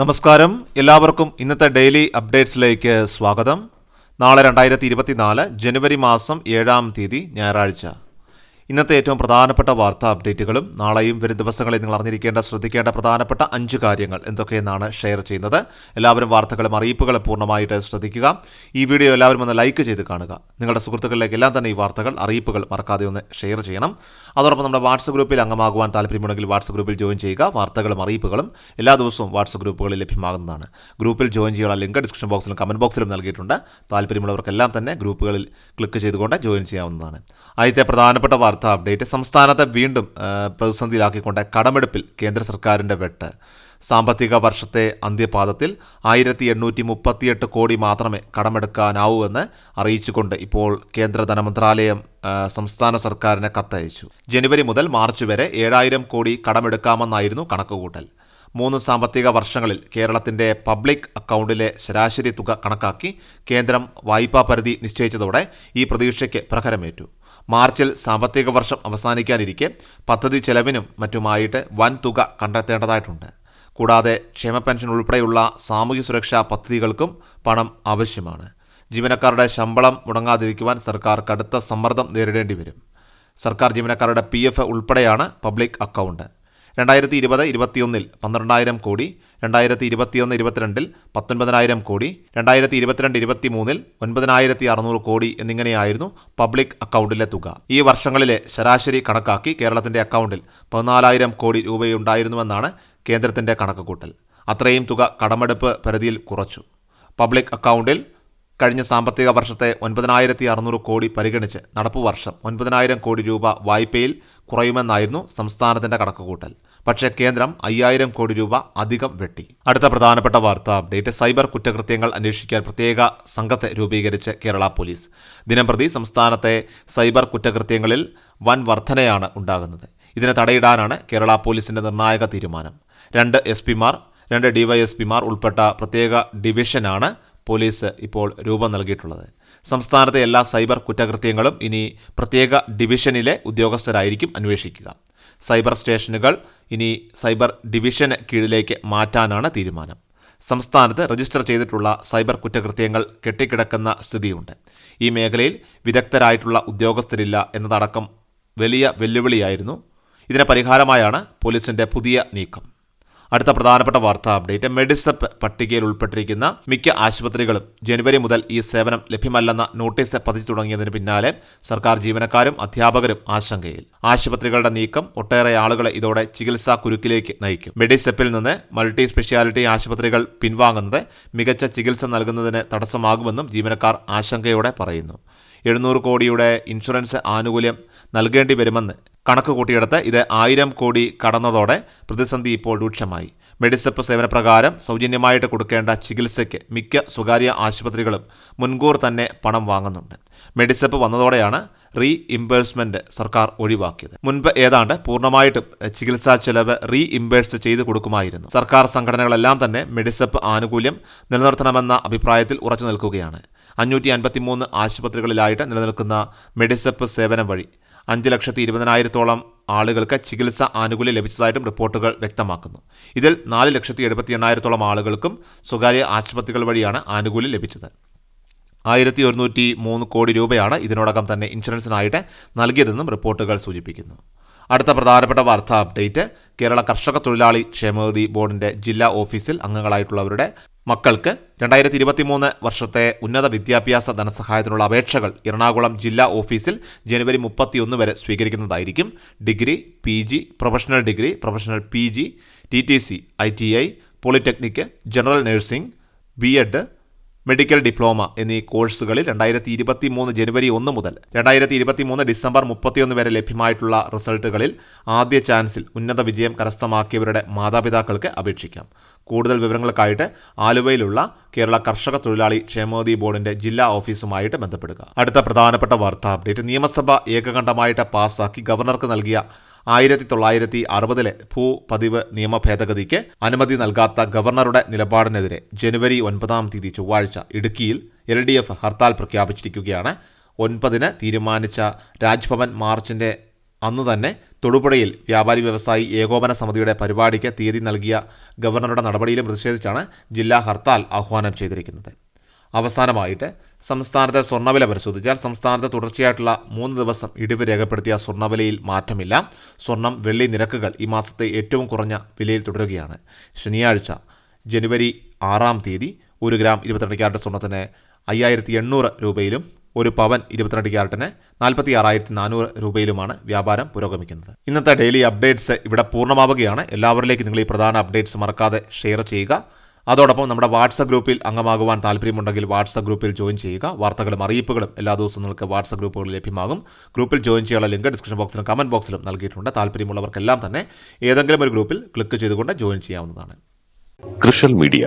നമസ്കാരം. എല്ലാവർക്കും ഇന്നത്തെ ഡെയിലി അപ്ഡേറ്റ്സിലേക്ക് സ്വാഗതം. നാളെ രണ്ടായിരത്തി ഇരുപത്തിനാല് ജനുവരി മാസം ഏഴാം തീയതി ഞായറാഴ്ച. ഇന്നത്തെ ഏറ്റവും പ്രധാനപ്പെട്ട വാർത്താ അപ്ഡേറ്റുകളും നാളെയും വരും ദിവസങ്ങളിൽ നിങ്ങൾ അറിഞ്ഞിരിക്കേണ്ട ശ്രദ്ധിക്കേണ്ട പ്രധാനപ്പെട്ട അഞ്ച് കാര്യങ്ങൾ എന്തൊക്കെയെന്നാണ് ഷെയർ ചെയ്യുന്നത്. എല്ലാവരും വാർത്തകളും അറിയിപ്പുകളും പൂർണമായിട്ട് ശ്രദ്ധിക്കുക. ഈ വീഡിയോ എല്ലാവരും ഒന്ന് ലൈക്ക് ചെയ്ത് കാണുക. നിങ്ങളുടെ സുഹൃത്തുക്കളിലേക്ക് എല്ലാം തന്നെ ഈ വാർത്തകൾ അറിയിപ്പുകൾ മറക്കാതെ ഒന്ന് ഷെയർ ചെയ്യണം. അതോടൊപ്പം നമ്മുടെ വാട്സപ്പ് ഗ്രൂപ്പിൽ അംഗമാകുവാൻ താല്പര്യമുണ്ടെങ്കിൽ വാട്സപ്പ് ഗ്രൂപ്പിൽ ജോയിൻ ചെയ്യുക. വാർത്തകളും അറിയിപ്പുകളും എല്ലാ ദിവസവും വാട്സപ്പ് ഗ്രൂപ്പുകളിൽ ലഭ്യമാകുന്നതാണ്. ഗ്രൂപ്പിൽ ജോയിൻ ചെയ്യാനുള്ള ലിങ്ക് ഡിസ്ക്രിപ്ഷൻ ബോക്സിലും കമന്റ് ബോക്സിലും നൽകിയിട്ടുണ്ട്. താല്പര്യമുള്ളവർക്കെല്ലാം തന്നെ ഗ്രൂപ്പുകളിൽ ക്ലിക്ക് ചെയ്തുകൊണ്ട് ജോയിൻ ചെയ്യാവുന്നതാണ്. ആദ്യത്തെ പ്രധാനപ്പെട്ട വാർത്താ അപ്ഡേറ്റ് സംസ്ഥാനത്തെ വീണ്ടും പ്രതിസന്ധിയിലാക്കിക്കൊണ്ട് കടമെടുപ്പിൽ കേന്ദ്ര സർക്കാരിന്റെ വെട്ട്. സാമ്പത്തിക വർഷത്തെ അന്ത്യപാദത്തിൽ ആയിരത്തി എണ്ണൂറ്റി മുപ്പത്തിയെട്ട് കോടി മാത്രമേ കടമെടുക്കാനാവൂ എന്ന് അറിയിച്ചുകൊണ്ട് ഇപ്പോൾ കേന്ദ്ര ധനമന്ത്രാലയം സംസ്ഥാന സർക്കാരിന് കത്തയച്ചു. ജനുവരി മുതൽ മാർച്ച് വരെ ഏഴായിരം കോടി കടമെടുക്കാമെന്നായിരുന്നു കണക്കുകൂട്ടൽ. മൂന്ന് സാമ്പത്തിക വർഷങ്ങളിൽ കേരളത്തിന്റെ പബ്ലിക് അക്കൗണ്ടിലെ ശരാശരി തുക കണക്കാക്കി കേന്ദ്രം വായ്പാ പരിധി നിശ്ചയിച്ചതോടെ ഈ പ്രതീക്ഷയ്ക്ക് പ്രഹരമേറ്റു. മാർച്ചിൽ സാമ്പത്തിക വർഷം അവസാനിക്കാനിരിക്കെ പദ്ധതി ചെലവിനും മറ്റുമായിട്ട് വൻ തുക കണ്ടെത്തേണ്ടതായിട്ടുണ്ട്. കൂടാതെ ക്ഷേമ പെൻഷൻ ഉൾപ്പെടെയുള്ള സാമൂഹ്യ സുരക്ഷാ പദ്ധതികൾക്കും പണം ആവശ്യമാണ്. ജീവനക്കാരുടെ ശമ്പളം മുടങ്ങാതിരിക്കുവാൻ സർക്കാർ കടുത്ത സമ്മർദ്ദം നേരിടേണ്ടി വരും സർക്കാർ ജീവനക്കാരുടെ പി ഉൾപ്പെടെയാണ് പബ്ലിക് അക്കൗണ്ട്. രണ്ടായിരത്തി ഇരുപത് ഇരുപത്തിയൊന്നിൽ പന്ത്രണ്ടായിരം കോടി രണ്ടായിരത്തി ഇരുപത്തിയൊന്ന് ഇരുപത്തിരണ്ടിൽ പത്തൊൻപതിനായിരം കോടി രണ്ടായിരത്തി ഇരുപത്തിരണ്ട് ഇരുപത്തി മൂന്നിൽ ഒൻപതിനായിരത്തി അറുന്നൂറ് കോടി എന്നിങ്ങനെയായിരുന്നു പബ്ലിക് അക്കൗണ്ടിലെ തുക. ഈ വർഷങ്ങളിലെ ശരാശരി കണക്കാക്കി കേരളത്തിന്റെ അക്കൗണ്ടിൽ പതിനാലായിരം കോടി രൂപയുണ്ടായിരുന്നുവെന്നാണ് കേന്ദ്രത്തിന്റെ കണക്കുകൂട്ടൽ. അത്രയും തുക കടമെടുപ്പ് പരിധിയിൽ കുറച്ചു. പബ്ലിക് അക്കൗണ്ടിൽ കഴിഞ്ഞ സാമ്പത്തിക വർഷത്തെ ഒൻപതിനായിരത്തി അറുന്നൂറ് കോടി പരിഗണിച്ച് നടപ്പു വർഷം ഒൻപതിനായിരം കോടി രൂപ വായ്പയിൽ കുറയുമെന്നായിരുന്നു സംസ്ഥാനത്തിന്റെ കണക്കുകൂട്ടൽ. പക്ഷേ കേന്ദ്രം അയ്യായിരം കോടി രൂപ അധികം വെട്ടി. അടുത്ത പ്രധാനപ്പെട്ട വാർത്താ അപ്ഡേറ്റ് സൈബർ കുറ്റകൃത്യങ്ങൾ അന്വേഷിക്കാൻ പ്രത്യേക സംഘത്തെ രൂപീകരിച്ച് കേരള പോലീസ്. ദിനംപ്രതി സംസ്ഥാനത്തെ സൈബർ കുറ്റകൃത്യങ്ങളിൽ വൻ വർധനയാണ് ഉണ്ടാകുന്നത്. ഇതിനെ തടയിടാനാണ് കേരള പോലീസിന്റെ നിർണായക തീരുമാനം. രണ്ട് എസ് പിമാർ രണ്ട് ഡിവൈഎസ്പിമാർ ഉൾപ്പെട്ട പ്രത്യേക ഡിവിഷനാണ് പോലീസ് ഇപ്പോൾ രൂപം നൽകിയിട്ടുള്ളത്. സംസ്ഥാനത്തെ എല്ലാ സൈബർ കുറ്റകൃത്യങ്ങളും ഇനി പ്രത്യേക ഡിവിഷനിലെ ഉദ്യോഗസ്ഥരായിരിക്കും അന്വേഷിക്കുക. സൈബർ സ്റ്റേഷനുകൾ ഇനി സൈബർ ഡിവിഷന് കീഴിലേക്ക് മാറ്റാനാണ് തീരുമാനം. സംസ്ഥാനത്ത് രജിസ്റ്റർ ചെയ്തിട്ടുള്ള സൈബർ കുറ്റകൃത്യങ്ങൾ കെട്ടിക്കിടക്കുന്ന സ്ഥിതിയുണ്ട്. ഈ മേഖലയിൽ വിദഗ്ധരായിട്ടുള്ള ഉദ്യോഗസ്ഥരില്ല എന്നതടക്കം വലിയ വെല്ലുവിളിയായിരുന്നു. ഇതിന് പരിഹാരമായാണ് പോലീസിന്റെ പുതിയ നീക്കം. അടുത്ത പ്രധാനപ്പെട്ട വാർത്താ അപ്ഡേറ്റ് മെഡിസപ്പ് പട്ടികയിൽ ഉൾപ്പെട്ടിരിക്കുന്ന മിക്ക ആശുപത്രികളും ജനുവരി മുതൽ ഈ സേവനം ലഭ്യമല്ലെന്ന നോട്ടീസ് പതിച്ചു തുടങ്ങിയതിന് പിന്നാലെ സർക്കാർ ജീവനക്കാരും അധ്യാപകരും ആശങ്കയിൽ. ആശുപത്രികളുടെ നീക്കം ഒട്ടേറെ ആളുകളെ ഇതോടെ ചികിത്സാ കുരുക്കിലേക്ക് നയിക്കും. മെഡിസെപ്പിൽ നിന്ന് മൾട്ടി സ്പെഷ്യാലിറ്റി ആശുപത്രികൾ പിൻവാങ്ങുന്നത് മികച്ച ചികിത്സ നൽകുന്നതിന് തടസ്സമാകുമെന്നും ജീവനക്കാർ ആശങ്കയോടെ പറയുന്നു. എഴുന്നൂറ് കോടിയുടെ ഇൻഷുറൻസ് ആനുകൂല്യം നൽകേണ്ടി വരുമെന്ന് കണക്ക് കൂട്ടിയെടുത്ത് ഇത് ആയിരം കോടി കടന്നതോടെ പ്രതിസന്ധി ഇപ്പോൾ രൂക്ഷമായി. മെഡിസപ്പ് സേവനപ്രകാരം സൗജന്യമായിട്ട് കൊടുക്കേണ്ട ചികിത്സയ്ക്ക് മിക്ക സ്വകാര്യ ആശുപത്രികളും മുൻകൂർ തന്നെ പണം വാങ്ങുന്നുണ്ട്. മെഡിസപ്പ് വന്നതോടെയാണ് റീ ഇംബേഴ്സ്മെന്റ് സർക്കാർ ഒഴിവാക്കിയത്. മുൻപ് ഏതാണ്ട് പൂർണമായിട്ടും ചികിത്സാ ചെലവ് റീ ഇംബേഴ്സ് ചെയ്തു കൊടുക്കുമായിരുന്നു. സർക്കാർ സംഘടനകളെല്ലാം തന്നെ മെഡിസപ്പ് ആനുകൂല്യം നിലനിർത്തണമെന്ന അഭിപ്രായത്തിൽ ഉറച്ചു നിൽക്കുകയാണ്. അഞ്ഞൂറ്റി അൻപത്തിമൂന്ന് ആശുപത്രികളിലായിട്ട് നിലനിൽക്കുന്ന മെഡിസപ്പ് സേവനം വഴി അഞ്ച് ലക്ഷത്തി ഇരുപതിനായിരത്തോളം ആളുകൾക്ക് ചികിത്സ ആനുകൂല്യം ലഭിച്ചതായിട്ടും റിപ്പോർട്ടുകൾ വ്യക്തമാക്കുന്നു. ഇതിൽ നാല് ലക്ഷത്തി എഴുപത്തി എണ്ണായിരത്തോളം ആളുകൾക്കും സ്വകാര്യ ആശുപത്രികൾ വഴിയാണ് ആനുകൂല്യം ലഭിച്ചത്. ആയിരത്തി ഒരുന്നൂറ്റി മൂന്ന് കോടി രൂപയാണ് ഇതിനോടകം തന്നെ ഇൻഷുറൻസിനായിട്ട് നൽകിയതെന്നും റിപ്പോർട്ടുകൾ സൂചിപ്പിക്കുന്നു. അടുത്ത പ്രധാനപ്പെട്ട വാർത്താ അപ്ഡേറ്റ്. കേരള കർഷക തൊഴിലാളി ക്ഷേമനിധി ബോർഡിന്റെ ജില്ലാ ഓഫീസിൽ അംഗങ്ങളായിട്ടുള്ളവരുടെ മക്കൾക്ക് രണ്ടായിരത്തി ഇരുപത്തിമൂന്ന് വർഷത്തെ ഉന്നത വിദ്യാഭ്യാസ ധനസഹായത്തിനുള്ള അപേക്ഷകൾ എറണാകുളം ജില്ലാ ഓഫീസിൽ ജനുവരി മുപ്പത്തിയൊന്ന് വരെ സ്വീകരിക്കുന്നതായിരിക്കും. Degree P G professional degree professional P G T T C I T I polytechnic general nursing B Ed medical diploma എന്നീ കോഴ്സുകളിൽ രണ്ടായിരത്തി ഇരുപത്തി മൂന്ന് ജനുവരി ഒന്ന് മുതൽ രണ്ടായിരത്തി ഇരുപത്തി മൂന്ന് ഡിസംബർ മുപ്പത്തിയൊന്ന് വരെ ലഭ്യമായിട്ടുള്ള റിസൾട്ടുകളിൽ ആദ്യ ചാൻസിൽ ഉന്നത വിജയം കരസ്ഥമാക്കിയവരുടെ മാതാപിതാക്കൾക്ക് അപേക്ഷിക്കാം. കൂടുതൽ വിവരങ്ങൾക്കായിട്ട് ആലുവയിലുള്ള കേരള കർഷക തൊഴിലാളി ക്ഷേമോദി ബോർഡിന്റെ ജില്ലാ ഓഫീസുമായിട്ട് ബന്ധപ്പെടുക. അടുത്ത പ്രധാനപ്പെട്ട വാർത്താ അപ്ഡേറ്റ്. നിയമസഭ ഏകകണ്ഠമായിട്ട് പാസാക്കി ഗവർണർക്ക് നൽകിയ ആയിരത്തി തൊള്ളായിരത്തി അറുപതിലെ ഭൂപതിവ് നിയമ ഭേദഗതിക്ക് അനുമതി നൽകാത്ത ഗവർണറുടെ നിലപാടിനെതിരെ ജനുവരി ഒൻപതാം തീയതി ചൊവ്വാഴ്ച ഇടുക്കിയിൽ എൽ ഡി എഫ് ഹർത്താൽ പ്രഖ്യാപിച്ചിരിക്കുകയാണ്. ഒൻപതിന് തീരുമാനിച്ച രാജ്ഭവൻ മാർച്ചിന്റെ അന്ന് തന്നെ തൊടുപുഴയിൽ വ്യാപാരി വ്യവസായി ഏകോപന സമിതിയുടെ പരിപാടിക്ക് തീയതി നൽകിയ ഗവർണറുടെ നടപടിയിലും പ്രതിഷേധിച്ചാണ് ജില്ലാ ഹർത്താൽ ആഹ്വാനം ചെയ്തിരിക്കുന്നത്. അവസാനമായിട്ട് സംസ്ഥാനത്തെ സ്വർണവില പരിശോധിച്ചാൽ സംസ്ഥാനത്ത് തുടർച്ചയായിട്ടുള്ള മൂന്ന് ദിവസം ഇടിവ് രേഖപ്പെടുത്തിയ സ്വർണവിലയിൽ മാറ്റമില്ല. സ്വർണം വെള്ളി നിരക്കുകൾ ഈ മാസത്തെ ഏറ്റവും കുറഞ്ഞ വിലയിൽ തുടരുകയാണ്. ശനിയാഴ്ച ജനുവരി ആറാം തീയതി ഒരു ഗ്രാം ഇരുപത്തിരണ്ട് ക്യാരറ്റ് സ്വർണത്തിന് അയ്യായിരത്തി എണ്ണൂറ് രൂപയിലും ഒരു പവൻ ഇരുപത്തിരണ്ട് ക്യാരറ്റിന് നാൽപ്പത്തി ആറായിരത്തി നാനൂറ് രൂപയിലുമാണ് വ്യാപാരം പുരോഗമിക്കുന്നത്. ഇന്നത്തെ ഡെയിലി അപ്ഡേറ്റ്സ് ഇവിടെ പൂർണമാവുകയാണ്. എല്ലാവരിലേക്കും നിങ്ങൾ ഈ പ്രധാന അപ്ഡേറ്റ്സ് മറക്കാതെ ഷെയർ ചെയ്യുക. അതോടൊപ്പം നമ്മുടെ വാട്സപ്പ് ഗ്രൂപ്പിൽ അംഗമാകുവാൻ താല്പര്യമുണ്ടെങ്കിൽ വാട്സപ്പ് ഗ്രൂപ്പിൽ ജോയിൻ ചെയ്യുക. വാർത്തകളും അറിയിപ്പുകളും എല്ലാ ദിവസവും നിങ്ങൾക്ക് വാട്സപ്പ് ഗ്രൂപ്പുകൾ ലഭ്യമാകും. ഗ്രൂപ്പിൽ ജോയിൻ ചെയ്യാനുള്ള ലിങ്ക് ഡിസ്ക്രിപ്ഷൻ ബോക്സിലും കമന്റ് ബോക്സിലും നൽകിയിട്ടുണ്ട്. താല്പര്യമുള്ളവർക്കെല്ലാം തന്നെ ഏതെങ്കിലും ഒരു ഗ്രൂപ്പിൽ ക്ലിക്ക് ചെയ്തുകൊണ്ട് ജോയിൻ ചെയ്യാവുന്നതാണ്. മീഡിയ